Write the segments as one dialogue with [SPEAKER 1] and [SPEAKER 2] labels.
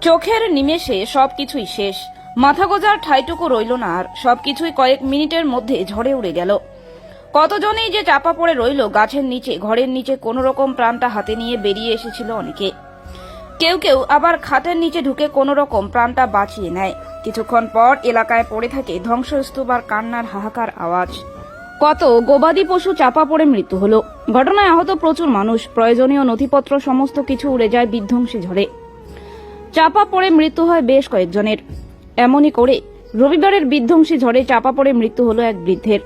[SPEAKER 1] চোখের নিমেষে সবকিছুই শেষ। মাথা গোজার ঠাইটুকু রইল না আর সবকিছুই কয়েক মিনিটের মধ্যে ঝড়ে উড়ে গেল। কতজনেই যে চাপা পড়ে রইল গাছের নিচে, ঘরের নিচে কোনো রকম প্রাণটা হাতে নিয়ে বেরিয়ে এসেছিল অনেকে। কেউ কেউ আবার খাটের নিচে ঢুকে কোনো রকম প্রাণটা বাঁচিয়ে নেয়। কিছুক্ষণ পর এলাকায় পড়ে থাকে ধ্বংসস্তূপ আর কান্নার হাহাকার আওয়াজ। কত গবাদি পশু চাপা পড়ে মৃত্যু হলো। ঘটনায় আহত প্রচুর মানুষ, প্রয়োজনীয় নথিপত্র, সমস্ত কিছু উড়ে যায় বিধ্বংসী ঝড়ে। চাপা পড়ে মৃত্যু হয় বেশ কয়েকজনের। এমনই করে রবিবারের বিধ্বংসী ঝড়ে চাপা পড়ে মৃত্যু হলো এক বৃদ্ধের।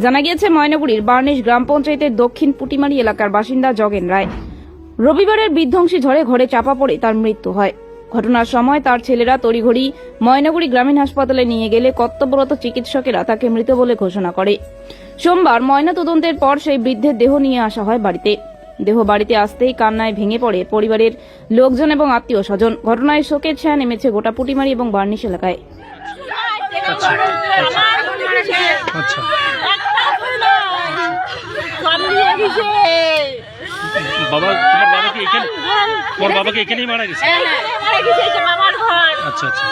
[SPEAKER 1] জানা গিয়েছে, ময়নাগুড়ির বার্নিশ গ্রাম পঞ্চায়েতের দক্ষিণ পুটিমারি এলাকার বাসিন্দা জগেন রায়। রবিবারের বিধ্বংসী ঝড়ে ঘরে চাপা পড়ে তার মৃত্যু হয়। ঘটনার সময় তার ছেলেরা তড়িঘড়ি ময়নাগুড়ি গ্রামীণ হাসপাতালে নিয়ে গেলে কর্তব্যরত চিকিৎসকেরা তাকে মৃত বলে ঘোষণা করে। সোমবার ময়না তদন্তের পর সেই বৃদ্ধের দেহ নিয়ে আসা হয় বাড়িতে। দেহ বাড়িতে আসতেই কান্নায় ভেঙে পড়ে পরিবারের লোকজন এবং আত্মীয় স্বজন ঘটনায় শোকের ছায়া নেমেছে গোটা পুটিমারি এবং বার্নিশ এলাকায়।
[SPEAKER 2] আচ্ছা। আচ্ছা বাবা তোমার বাবা কি এখানে তোমার বাবা কি এখানেই মারা গেছে? আচ্ছা আচ্ছা।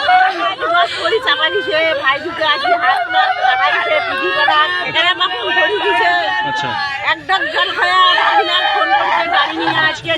[SPEAKER 2] আচ্ছা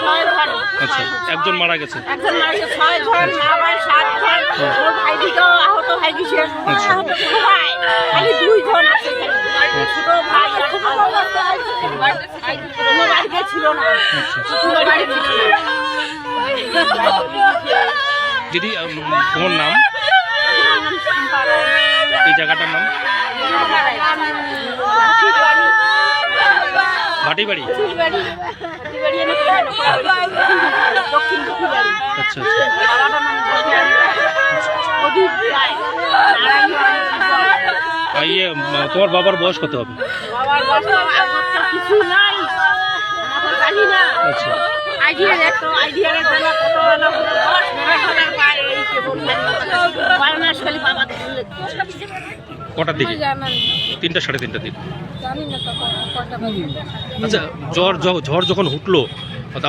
[SPEAKER 3] ছয় ঘর
[SPEAKER 2] আচ্ছা একজন মারা গেছে।
[SPEAKER 3] একজন মারা ছয় ঘর মা ভাই সাত ঘর ওর ভাই দিকেও আহত হয়ে গেছে।
[SPEAKER 2] আচ্ছা।
[SPEAKER 3] আহত সবাই খালি দুইজন আছে ছোট ভাই কোনো বাড়িতে ছিল না। ছোট বাড়িতে ছিল
[SPEAKER 2] দিদি তোমার নাম? এই জায়গাটার নাম? ভাটি বাড়ি আচ্ছা। আচ্ছা ইয়ে তোমার বাবার বয়স কত হবে?
[SPEAKER 3] আমরা
[SPEAKER 2] আচ্ছা
[SPEAKER 3] আইডিয়া দেখতো আইডিয়া দেখতো না কত না কত দশ মেরে ধরার পায় এই যে বললেন বায়োনাস খালি বাবা দিলে
[SPEAKER 2] কটার দিকে? তিনটা সাড়ে তিনটা দিকে। আচ্ছা জ্বর ঝড় যখন উঠল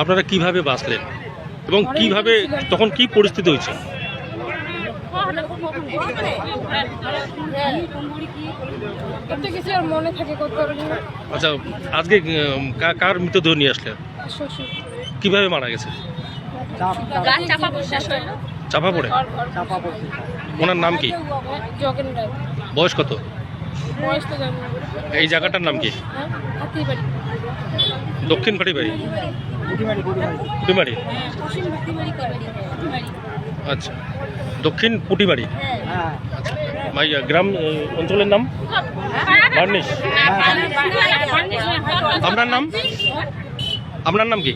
[SPEAKER 2] আপনারা কীভাবে বাঁচলেন? এবং কীভাবে তখন কি পরিস্থিতি হয়েছে? আচ্ছা আজকে কার মৃতদেহ নিয়ে আসলেন? কীভাবে মারা গেছে? চাপা পড়ে? ওনার নাম কি? বয়স কত। এই জায়গাটার নাম কি? দক্ষিণ ফাটি বাড়ি। আচ্ছা। দক্ষিণ পুটিমারি আচ্ছা। ভাই গ্রাম অঞ্চলের নাম? বার্নিশ। আপনার নাম আপনার নাম কি